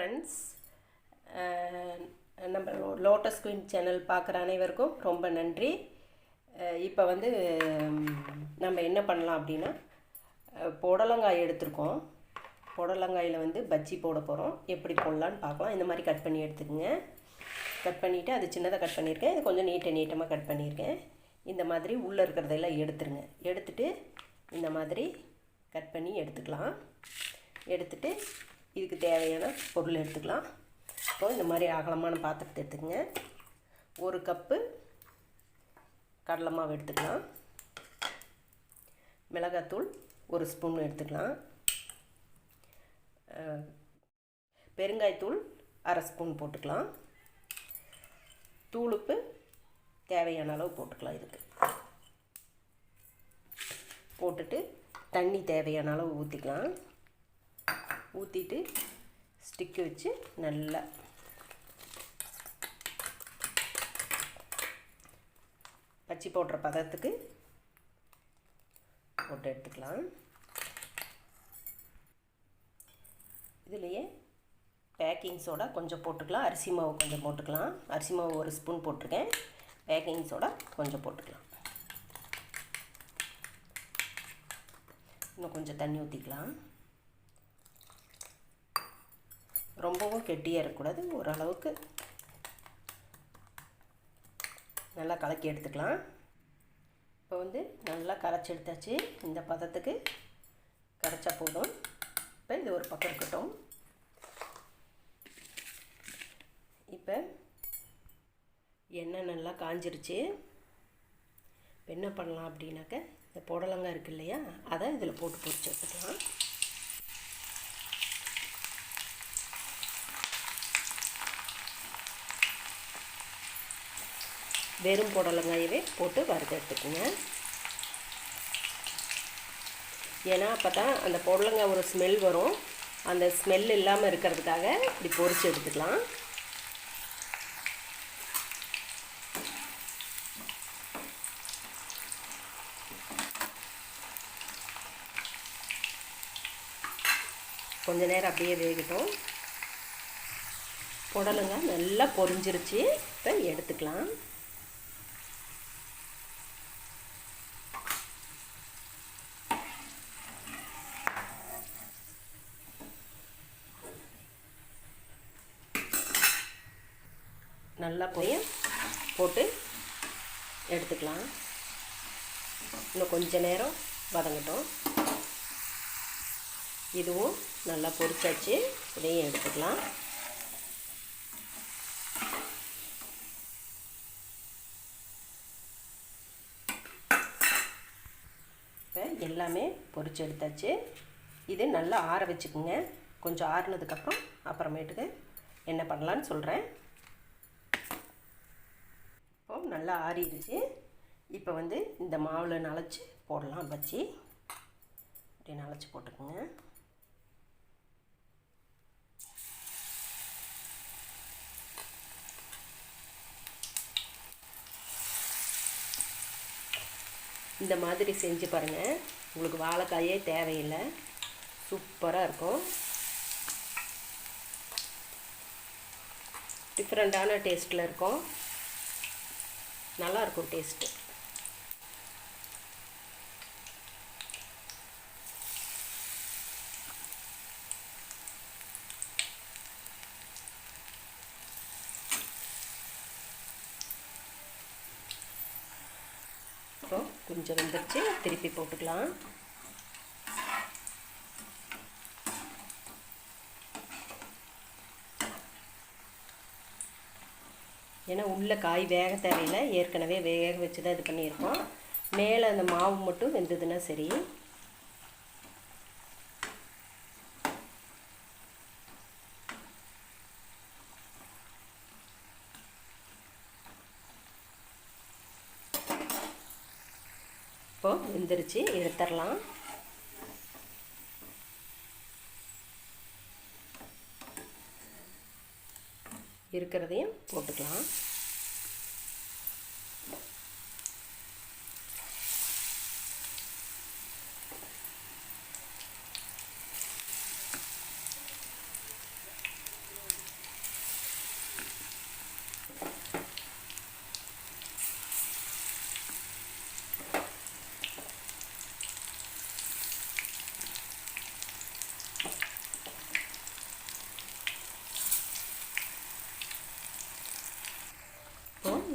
Friends நம்ம lotus queen channel பார்க்குற அனைவருக்கும் ரொம்ப நன்றி. இப்போ வந்து நம்ம என்ன பண்ணலாம் அப்படின்னா புடலங்காய் எடுத்திருக்கோம். புடலங்காயில் வந்து பஜ்ஜி போட போகிறோம் எப்படி போடலான்னு பார்க்கலாம். இந்த மாதிரி கட் பண்ணி எடுத்துக்கோங்க. கட் பண்ணிவிட்டு அது சின்னதாக கட் பண்ணியிருக்கேன். இது கொஞ்சம் நீட்ட நீட்டமாக கட் பண்ணியிருக்கேன். இந்த மாதிரி உள்ளே இருக்கிறதெல்லாம் எடுத்துருங்க. எடுத்துட்டு இந்த மாதிரி கட் பண்ணி எடுத்துக்கலாம். எடுத்துட்டு இதுக்கு தேவையான பொருள் எடுத்துக்கலாம். இப்போ இந்த மாதிரி அகலமான பாத்திரத்தை எடுத்துக்கங்க. ஒரு கப்பு கடலை மாவு எடுத்துக்கலாம். மிளகாத்தூள் ஒரு ஸ்பூன் எடுத்துக்கலாம். பெருங்காயத்தூள் அரை ஸ்பூன் போட்டுக்கலாம். தூளுப்பு தேவையான அளவு போட்டுக்கலாம் இதுக்கு. போட்டுட்டு தண்ணி தேவையான அளவு ஊற்றிக்கலாம் ஊற்றிட்டு ஸ்டிக்கு வச்சு நல்லா பச்சி போடுற பதத்துக்கு போட்டு எடுத்துக்கலாம். இதுலேயே பேக்கிங் சோடா கொஞ்சம் போட்டுக்கலாம். அரிசி மாவு கொஞ்சம் போட்டுக்கலாம். அரிசி மாவு ஒரு ஸ்பூன் போட்டிருக்கேன். பேக்கிங் சோடா கொஞ்சம் போட்டுக்கலாம். இன்னும் கொஞ்சம் தண்ணி ஊற்றிக்கலாம் ரொம்பவும் கெட்டியாக இருக்கக்கூடாது. ஓரளவுக்கு நல்லா கலக்கி எடுத்துக்கலாம். இப்போ வந்து நல்லா கரைச்சி எடுத்தாச்சு. இந்த பதத்துக்கு கரைச்சா போதும். இப்போ இது ஒரு பக்கம் இருக்கட்டும். இப்போ எண்ணெய் நல்லா காஞ்சிருச்சு. இப்போ என்ன பண்ணலாம் அப்படின்னாக்க இந்த புடலங்காய் இருக்கு இல்லையா அதை இதில் போட்டு பொறிச்சு எடுத்துக்கலாம். வெறும் புடலங்காயவே போட்டு வறுத்து எடுத்துக்கோங்க ஏன்னா அப்போ தான் அந்த புடலங்காய் ஒரு ஸ்மெல் வரும். அந்த ஸ்மெல் இல்லாமல் இருக்கிறதுக்காக இப்படி பொறிச்சு எடுத்துக்கலாம். கொஞ்ச நேரம் அப்படியே வேகட்டும். புடலங்காய் நல்லா பொரிஞ்சிருச்சு. இப்போ எடுத்துக்கலாம். நல்லா போய் போட்டு எடுத்துக்கலாம். இன்னும் கொஞ்ச நேரம் வதங்கட்டும். இதுவும் நல்லா பொரிச்சாச்சு. இதையும் எடுத்துக்கலாம். இப்போ எல்லாமே பொரிச்சு எடுத்தாச்சு. இது நல்லா ஆற வச்சுக்குங்க. கொஞ்சம் ஆறுனதுக்கப்புறம் அப்புறமேட்டுக்கு என்ன பண்ணலான்னு சொல்கிறேன் இப்போ நல்லா ஆறிடுச்சு. இப்போ வந்து இந்த மாவில் நனைச்சி போடலாம் பச்சி இப்படி நனைச்சி போட்டுக்கோங்க. இந்த மாதிரி செஞ்சு பாருங்கள் உங்களுக்கு வாழைக்காயே தேவையில்லை. சூப்பராக இருக்கும். டிஃப்ரெண்ட்டான டேஸ்ட்டில் இருக்கும். நல்லா இருக்கும் டேஸ்ட்டு. அப்புறம் கொஞ்சம் வந்துருச்சு திருப்பி போட்டுக்கலாம். ஏன்னா உள்ளே காய் வேக தேவையில்லை. ஏற்கனவே வேக வச்சு தான் இது பண்ணியிருக்கோம். மேலே அந்த மாவு மட்டும் வெந்ததுன்னா சரி. இப்போ வெந்துருச்சு. எடுத்துடலாம் இருக்கிறதையும் போட்டுக்கலாம்.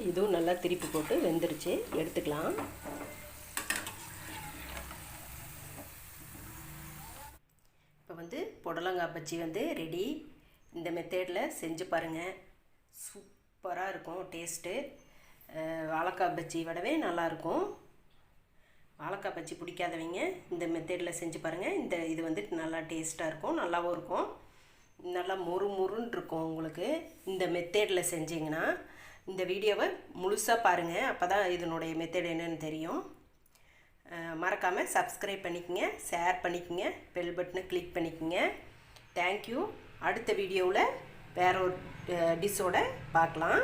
இதுவும் நல்லா திருப்பி போட்டு வெந்துருச்சு. எடுத்துக்கலாம். இப்போ வந்து புடலங்காய் பஜ்ஜி வந்து ரெடி இந்த மெத்தேடில் செஞ்சு பாருங்கள் சூப்பராக இருக்கும் டேஸ்ட்டு வாழைக்காய் பஜ்ஜி விடவே நல்லாயிருக்கும் வாழைக்காய் பஜ்ஜி பிடிக்காதவங்க இந்த மெத்தேடில் செஞ்சு பாருங்கள் இந்த இது வந்து நல்லா டேஸ்ட்டாக இருக்கும் நல்லாவும் இருக்கும். நல்லா மொறு மொறுன்னு இருக்கும் உங்களுக்கு. இந்த மெத்தேடில் செஞ்சிங்கன்னா இந்த வீடியோவை முழுசாக பாருங்கள் அப்போ தான் இதனுடைய மெத்தேட் என்னன்னு தெரியும். மறக்காமல் சப்ஸ்கிரைப் பண்ணிக்கங்க ஷேர் பண்ணிக்கோங்க பெல் பட்டனை கிளிக் பண்ணிக்கோங்க. தேங்க்யூ அடுத்த வீடியோவில் வேற ஒரு டிஷ்ஷோட பார்க்கலாம்.